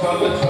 Charlotte, Charlotte.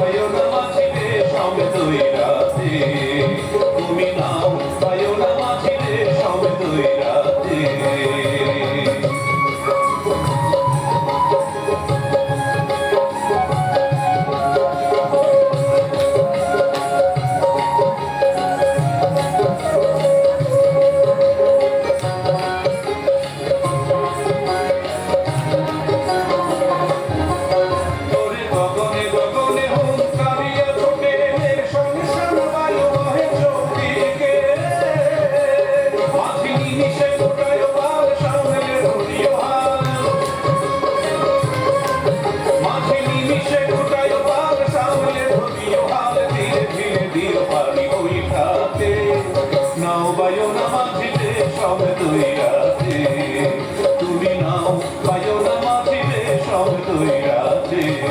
Thank